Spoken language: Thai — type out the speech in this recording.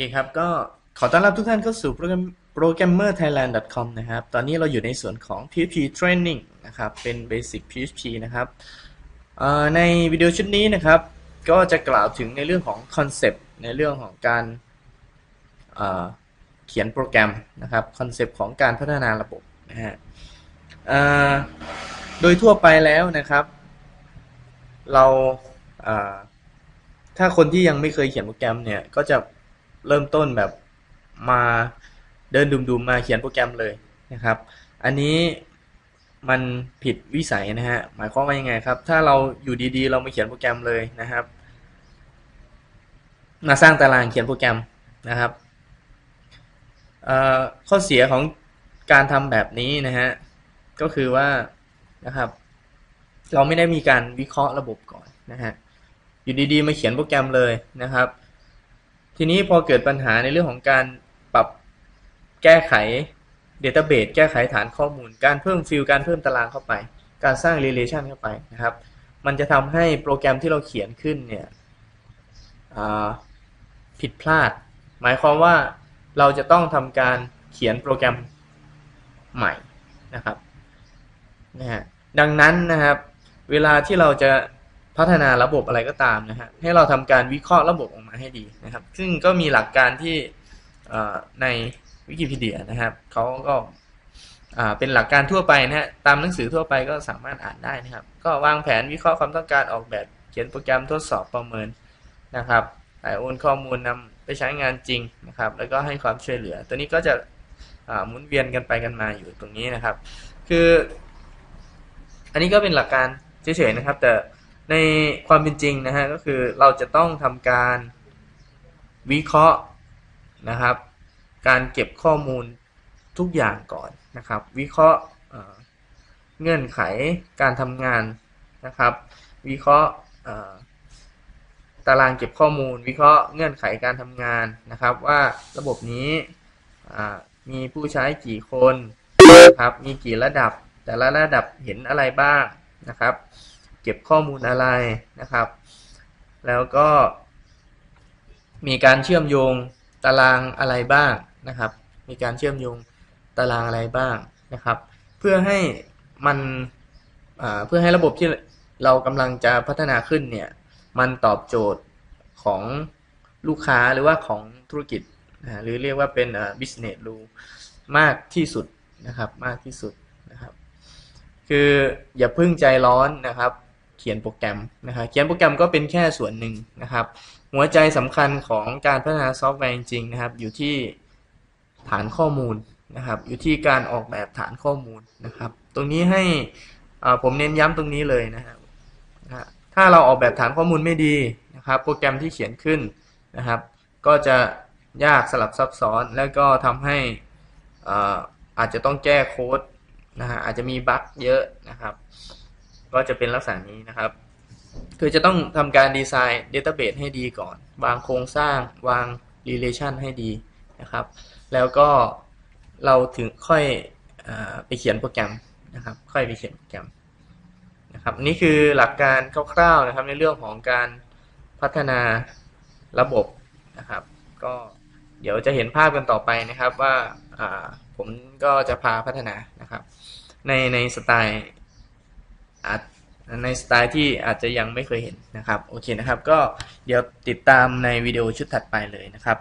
คครับ ก็ขอต้อนรับทุกท่านเข้าสู่โปรแกรม programmerthailand.com นะครับ ตอนนี้เราอยู่ในส่วนของ PHP training นะครับ เป็น basic PHP นะครับในวิดีโอชุดนี้นะครับ ก็จะกล่าวถึงในเรื่องของคอนเซปต์ในเรื่องของการเขียนโปรแกรมนะครับคอนเซปต์ของการพัฒนาระบบนะฮะโดยทั่วไปแล้วนะครับ เราถ้าคนที่ยังไม่เคยเขียนโปรแกรมเนี่ยก็จะ เริ่มต้นแบบมาเดินดุมๆมาเขียนโปรแกรมเลยนะครับ อันนี้มันผิดวิสัยนะฮะหมายความว่ายังไงครับ ถ้าเราอยู่ดีๆ เรามาเขียนโปรแกรมเลยนะครับ มาสร้างตารางเขียนโปรแกรมนะครับข้อเสียของการทำแบบนี้นะฮะก็คือว่านะครับ เราไม่ได้มีการวิเคราะห์ระบบก่อนนะฮะอยู่ดีๆ มาเขียนโปรแกรมเลยนะครับ ทีนี้พอเกิดปัญหาในเรื่องของการปรับแก้ไข Database แก้ไขฐานข้อมูล การเพิ่มฟิลการเพิ่มตารางเข้าไป การสร้าง Relation เข้าไปนะครับ มันจะทำให้โปรแกรมที่เราเขียนขึ้นเนี่ยผิดพลาด หมายความว่าเราจะต้องทำการเขียนโปรแกรมใหม่นะครับนะฮะดังนั้นนะครับ เวลาที่เราจะ พัฒนาระบบอะไรก็ตามนะฮะให้เราทำการวิเคราะห์ระบบออกมาให้ดีนะครับ ซึ่งก็มีหลักการที่ในวิกิพีเดียนะครับเขาก็เป็นหลักการทั่วไปนะฮะตามหนังสือทั่วไปก็สามารถอ่านได้นะครับ ก็วางแผนวิเคราะห์ความต้องการออกแบบเขียนโปรแกรมทดสอบประเมินนะครับถ่ายโอนข้อมูลนำไปใช้งานจริงนะครับ แล้วก็ให้ความช่วยเหลือ ตัวนี้ก็จะหมุนเวียนกันไปกันมาอยู่ตรงนี้นะครับ คือ อันนี้ก็เป็นหลักการเฉยๆนะครับ แต่ ในความเป็นจริงนะฮะก็คือเราจะต้องทำการวิเคราะห์นะครับ การเก็บข้อมูลทุกอย่างก่อนนะครับ วิเคราะห์เงื่อนไขการทำงานนะครับ วิเคราะห์ตารางเก็บข้อมูล วิเคราะห์เงื่อนไขการทำงานนะครับ ว่าระบบนี้มีผู้ใช้กี่คนนะครับ มีกี่ระดับ แต่ละระดับเห็นอะไรบ้างนะครับ เก็บข้อมูลอะไรนะครับ แล้วก็ มีการเชื่อมโยงตารางอะไรบ้างนะครับ มีการเชื่อมโยงตารางอะไรบ้างนะครับ เพื่อให้มันเพื่อให้ระบบที่เรากำลังจะพัฒนาขึ้นเนี่ยมันตอบโจทย์ของลูกค้าหรือว่าของธุรกิจหรือเรียกว่าเป็น business rule มากที่สุดนะครับมากที่สุดนะครับ คืออย่าพึ่งใจร้อนนะครับ เขียนโปรแกรมนะครับเขียนโปรแกรมก็เป็นแค่ส่วนหนึ่งนะครับ หัวใจสำคัญของการพัฒนาซอฟต์แวร์จริงๆนะครับ อยู่ที่ฐานข้อมูลนะครับ อยู่ที่การออกแบบฐานข้อมูลนะครับ ตรงนี้ให้ผมเน้นย้ำตรงนี้เลยนะครับถ้าเราออกแบบฐานข้อมูลไม่ดีนะครับ โปรแกรมที่เขียนขึ้นนะครับ ก็จะยากสลับซับซ้อน แล้วก็ทำให้อาจจะต้องแก้โค้ดนะฮะอาจจะมีบั๊กเยอะนะครับ ก็จะเป็นลักษณะนี้นะครับ คือจะต้องทำการดีไซน์เดต้าเบสให้ดีก่อน วางโครงสร้างวาง relation ให้ดีนะครับ แล้วก็เราถึงค่อยอไปเขียนโปรแกรมนะครับ ค่อยไปเขียนโปรแกรมนะครับนี่คือหลักการคร่าวๆนะครับในเรื่องของการพัฒนาระบบนะครับ ก็เดี๋ยวจะเห็นภาพกันต่อไปนะครับว่าผมก็จะพาพัฒนานะครับ ในในสไตล์ อาจในสไตล์ที่อาจจะยังไม่เคยเห็นนะครับ โอเคนะครับ ก็เดี๋ยวติดตามในวิดีโอชุดถัดไปเลยนะครับ